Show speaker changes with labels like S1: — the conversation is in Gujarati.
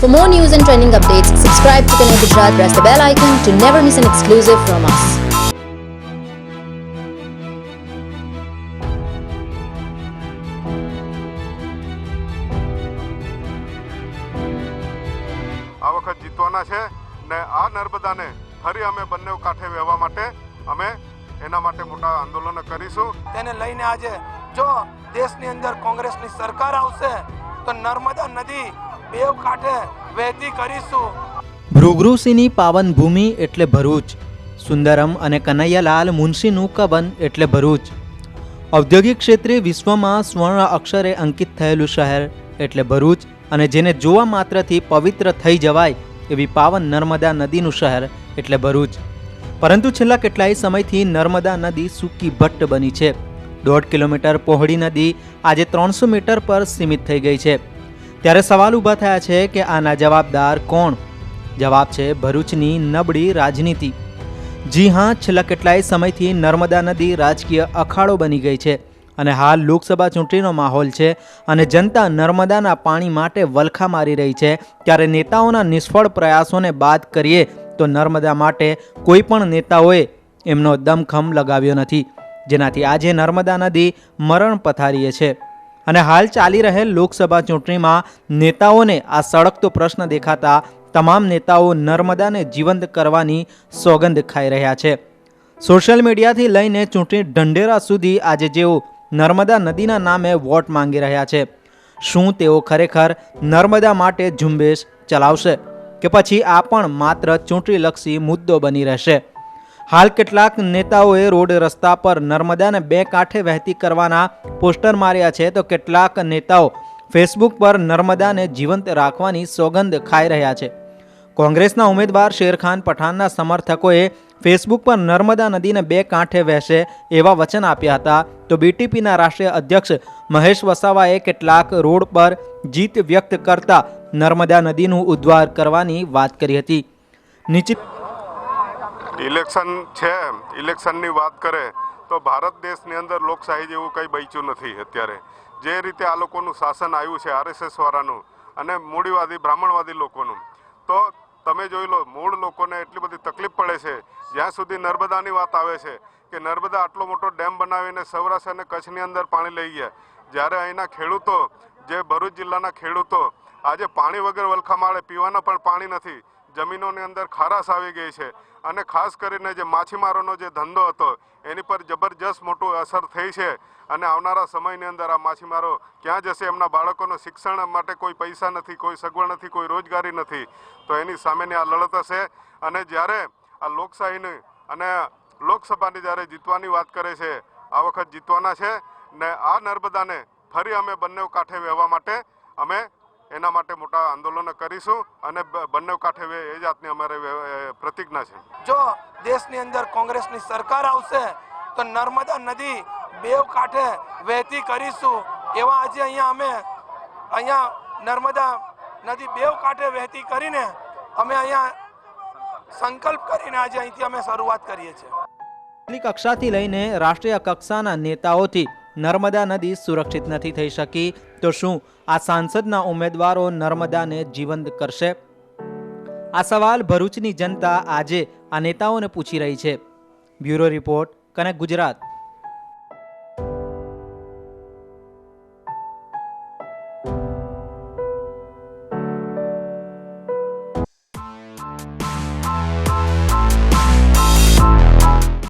S1: For more news and trending updates, subscribe to Connect Gujarat, press the bell icon to never miss an exclusive from us.
S2: આ વખત જીતવાના છે ને આ નર્મદાને ફરી અમે બંને કાંઠે વહેવા માટે અમે એના માટે મોટા આંદોલન કરીશું
S3: તેને લઈને આજે જો દેશની અંદર કોંગ્રેસની સરકાર આવશે તો નર્મદા નદી
S4: ભૃગૃષિની પાવન ભૂમિ એટલે ભરૂચ. સુંદરમ અને કનૈયાલાલ મુનશીનું કવન એટલે ભરૂચ. ઔદ્યોગિક ક્ષેત્રે વિશ્વમાં સ્વર્ણ અક્ષરે અંકિત થયેલું શહેર એટલે ભરૂચ અને જેને જોવા માત્રથી પવિત્ર થઈ જવાય એવી પાવન નર્મદા નદીનું શહેર એટલે ભરૂચ. પરંતુ છેલ્લા કેટલાય સમયથી નર્મદા નદી સૂકી ભટ્ટ બની છે. દોઢ કિલોમીટર પહોળી નદી આજે ત્રણસો મીટર પર સીમિત થઈ ગઈ છે. ત્યારે સવાલ ઊભા થયા છે કે આના જવાબદાર કોણ? જવાબ છે ભરૂચની નબળી રાજનીતિ. જી હા, છેલ્લા કેટલાય સમયથી નર્મદા નદી રાજકીય અખાડો બની ગઈ છે અને હાલ લોકસભા ચૂંટણીનો માહોલ છે અને જનતા નર્મદાના પાણી માટે વલખા મારી રહી છે. ત્યારે નેતાઓના નિષ્ફળ પ્રયાસોને બાદ કરીએ તો નર્મદા માટે કોઈ પણ નેતાઓએ એમનો દમખમ લગાવ્યો નથી. જેનાથી આજે નર્મદા નદી મરણ પથારીએ છે. અને હાલ ચાલી રહેલ લોકસભા ચૂંટણીમાં નેતાઓને આ સળગતો પ્રશ્ન દેખાતા તમામ નેતાઓ નર્મદાને જીવંત કરવાની સોગંદ ખાઈ રહ્યા છે. સોશિયલ મીડિયાથી લઈને ચૂંટણી ઢંઢેરા સુધી આજે જેઓ નર્મદા નદીના નામે વોટ માંગી રહ્યા છે, શું તેઓ ખરેખર નર્મદા માટે ઝુંબેશ ચલાવશે કે પછી આ પણ માત્ર ચૂંટણીલક્ષી મુદ્દો બની રહેશે? હાલ કેટલાક નેતાઓએ રોડ રસ્તા પર નર્મદાને બે કાંઠે વહેતી કરવાના પોસ્ટર માર્યા છે, તો કેટલાક નેતાઓ ફેસબુક પર નર્મદાને જીવંત રાખવાની સોગંદ ખાઈ રહ્યા છે. કોંગ્રેસના ઉમેદવાર શેરખાન પઠાણના સમર્થકોએ ફેસબુક પર નર્મદા નદીને બે કાંઠે વહેશે એવા વચન આપ્યા હતા. તો બીટીપીના રાષ્ટ્રીય અધ્યક્ષ મહેશ વસાવાએ કેટલાક રોડ પર જીત વ્યક્ત કરતા નર્મદા નદીનું ઉદ્ધાર કરવાની વાત કરી હતી. નીચે
S2: ઇલેક્શન છે ઇલેક્શનની વાત કરે તો ભારત દેશની અંદર લોકશાહી જેવું કંઈ બચ્યું નથી અત્યારે. જે રીતે આ લોકોનું શાસન આવ્યું છે આરએસએસવાળાનું અને મૂડીવાદી, બ્રાહ્મણવાદી લોકોનું. તો તમે જોઈ લો, મૂળ લોકોને એટલી બધી તકલીફ પડે છે. જ્યાં સુધી નર્મદાની વાત આવે છે કે નર્મદા આટલો મોટો ડેમ બનાવીને સૌરાષ્ટ્ર અને કચ્છની અંદર પાણી લઈ ગયા. જ્યારે અહીંના ખેડૂતો, જે ભરૂચ જિલ્લાના ખેડૂતો આજે પાણી વગર વલખા માળે પીવાના પણ પાણી નથી જમીનોની અંદર ખારાશ આવી ગઈ છે. અને ખાસ કરીને જે માછીમારોનો જે ધંધો હતો, એની પર જબરજસ્ત મોટું અસર થઈ છે. અને આવનારા સમયની અંદર આ માછીમારો ક્યાં જશે, એમના બાળકોનું શિક્ષણ માટે કોઈ પૈસા નથી, કોઈ સગવડ નથી, કોઈ રોજગારી નથી. તો એની સામેની આ લડત હશે. અને જ્યારે આ લોકશાહીની અને લોકસભાની જ્યારે જીતવાની વાત કરે છે, આ વખત જીતવાના છે. ને આ નર્મદાને ફરી અમે બંને કાંઠે વહેવા માટે અમે એના માટે મોટા આંદોલનો કરીશું અને બ- બંને કાંઠે એ જાતની અમારે પ્રતિજ્ઞા છે.
S3: જો દેશની અંદર કોંગ્રેસની સરકાર આવશે તો નર્મદા નદી બેવ કાંઠે વહેતી કરીશું. એવા આજે અહીંયા અમે અહીંયા નર્મદા નદી બેવ કાંઠે વહેતી કરીને અમે અહીંયા સંકલ્પ કરીને આજે અહીંથી અમે શરૂઆત કરીએ છીએ.
S4: કક્ષાથી લઈને રાષ્ટ્રીય કક્ષાના નેતાઓથી નર્મદા નદી સુરક્ષિત નથી થઈ શકી. તો શું આ સાંસદના ઉમેદવારો નર્મદાને જીવંત કરશે? આ સવાલ ભરૂચની જનતા આજે આ નેતાઓને પૂછી રહી છે. Bureau report connect Gujarat.